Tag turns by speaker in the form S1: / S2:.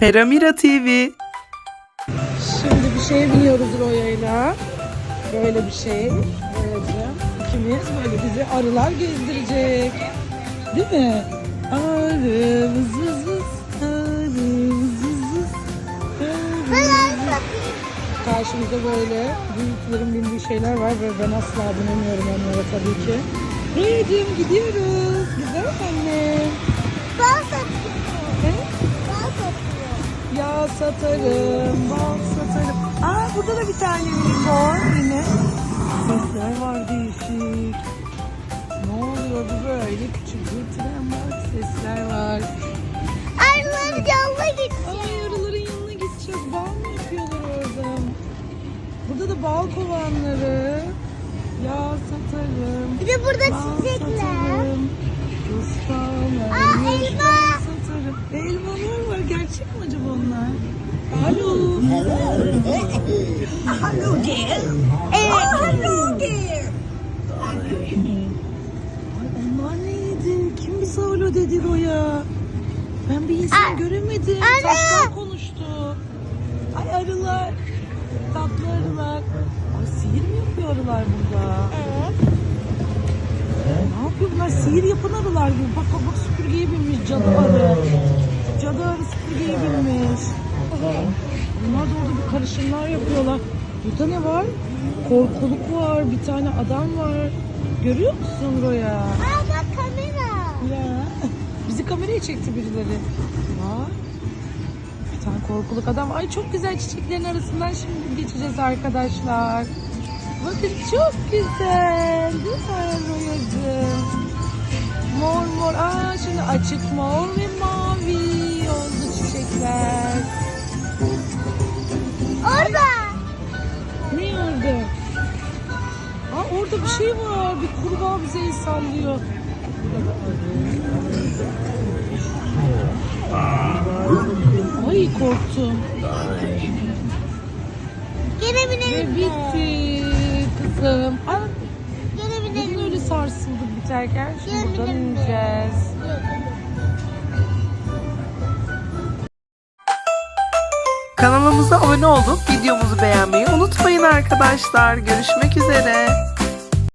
S1: Peramira TV.
S2: Şimdi bir şeye biniyoruz Roya'yla. Böyle bir şey. Roya'cığım. İkimiz böyle bizi arılar gezdirecek. Değil mi? Arı vız vız vız. Arı vız vız vız. Arı vız vız. Karşımızda böyle büyüklerin bindiği şeyler var ve ben asla binemiyorum onlara tabii ki. Roya'cığım gidiyoruz. Güzel annem.
S3: Bal
S2: satarım, bal satarım. Aa burada da bir tane unicorn yine. Sesler var değişik. Ne oluyor bu böyle? Küçük bir tren var, sesler var.
S3: Arıların yanına gideceğiz.
S2: Ay arıların yanına gideceğiz. Bal mı yapıyorlar orada? Burada da bal kovanları. Yağ satarım.
S3: Bir de burada
S2: Bal
S3: çiçekler.
S2: satarım.
S3: Aa, elma.
S2: satarım. Elmalar var. Gerçek mi acaba? Alo. Hello dear.
S3: Evet.
S2: hello dear. Ay onlar neydi? Kim bize alo dedi Roya? Ben bir insan
S3: Aa,
S2: göremedim.
S3: anne.
S2: Taşlar konuştu. Ay arılar. Tatlı arılar. Ay sihir mi yapıyor arılar burada?
S3: Evet.
S2: Ne yapıyor bunlar? Sihir yapan arılar gibi. Bak bak bak süpürgeye binmiş cadı arı. Süpürgeye binmiş. Bunlar da orada bir karışımlar yapıyorlar. Burada ne var? Korkuluk var. Bir tane adam var. Görüyor musun Roya?
S3: Aa bak kamera.
S2: Ya. Bizi kameraya çekti birileri. Var. Bir tane korkuluk adam. Ay çok güzel çiçeklerin arasından şimdi geçeceğiz arkadaşlar. Bakın çok güzel. Değil mi Royacığım? Mor mor. Aa şimdi açık mor ve mavi Aa orada bir şey var. Bir kurbağa bize sallıyor. Ay korktum.
S3: Gene
S2: Ve
S3: binelim.
S2: bitti kızım.
S3: Gene
S2: bugün
S3: binelim.
S2: öyle sarsıldık biterken. Şimdi
S3: Gel
S2: buradan
S3: binelim.
S2: ineceğiz.
S1: Kanalımıza abone olup videomuzu beğenmeyi unutmayın arkadaşlar. Görüşmek üzere.